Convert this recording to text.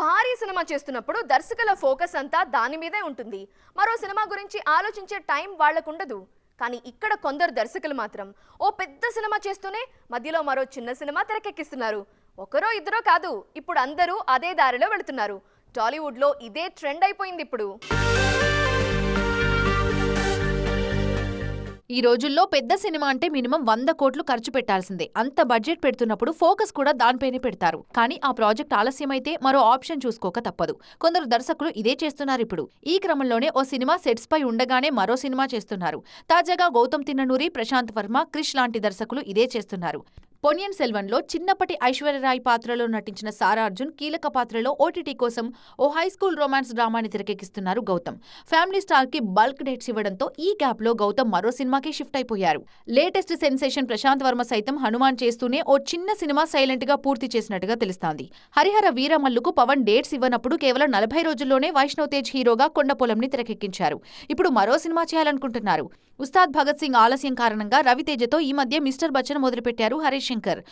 భారీ సినిమా చేస్తున్నప్పుడు దర్శకుల ఫోకస్ అంతా దాని మీదే ఉంటుంది. మరో సినిమా గురించి ఆలోచించే టైం వాళ్ళకుండదు. కానీ ఇక్కడ కొందరు దర్శకులు మాత్రం ఓ పెద్ద సినిమా చేస్తూనే మధ్యలో మరో చిన్న సినిమా తెరకెక్కిస్తున్నారు. ఒకరో ఇద్దరో కాదు ఇప్పుడు అందరూ అదే దారిలో వెళుతున్నారు. టాలీవుడ్లో ఇదే ట్రెండ్ అయిపోయింది ఇప్పుడు. ఈ రోజుల్లో పెద్ద సినిమా అంటే మినిమం వంద కోట్లు ఖర్చు పెట్టాల్సిందే. అంత బడ్జెట్ పెడుతున్నప్పుడు ఫోకస్ కూడా దానిపైనే పెడతారు. కానీ ఆ ప్రాజెక్ట్ ఆలస్యమైతే మరో ఆప్షన్ చూసుకోక తప్పదు. కొందరు దర్శకులు ఇదే చేస్తున్నారు ఇప్పుడు. ఈ క్రమంలోనే ఓ సినిమా సెట్స్ పై ఉండగానే మరో సినిమా చేస్తున్నారు. తాజాగా గౌతమ్ తిన్ననూరి ప్రశాంత్ వర్మ క్రిష్ లాంటి దర్శకులు ఇదే చేస్తున్నారు. పొనియన్ సెల్వన్లో చిన్నప్పటి ఐశ్వర్యరాయ్ పాత్రలో నటించిన సారా అర్జున్ కీలక పాత్రలో ఓటీటీ కోసం ఓ హై స్కూల్ రొమాన్స్ డ్రామాని తెరకెక్కిస్తున్నారు గౌతమ్. ఫ్యామిలీ స్టార్కి బల్క్ డేట్స్ ఇవ్వడంతో ఈ గ్యాప్లో గౌతమ్ మరో సినిమాకి షిఫ్ట్ అయిపోయారు. లేటెస్ట్ సెన్సేషన్ ప్రశాంత్ వర్మ సైతం హనుమాన్ చేస్తూనే ఓ చిన్న సినిమా సైలెంట్గా పూర్తి చేసినట్టుగా తెలుస్తోంది. హరిహర వీరమల్లుకు పవన్ డేట్స్ ఇవ్వనప్పుడు కేవలం నలభై రోజుల్లోనే వైష్ణవ్ తేజ్ హీరోగా కొండపొలంని తెరకెక్కించారు. ఇప్పుడు మరో సినిమా చేయాలనుకుంటున్నారు. ఉస్తాద్ భగత్ సింగ్ ఆలస్యం కారణంగా రవితేజతో ఈ మధ్య మిస్టర్ బచ్చన్ మొదలుపెట్టారు హరీష్ ஜெய்சங்கர்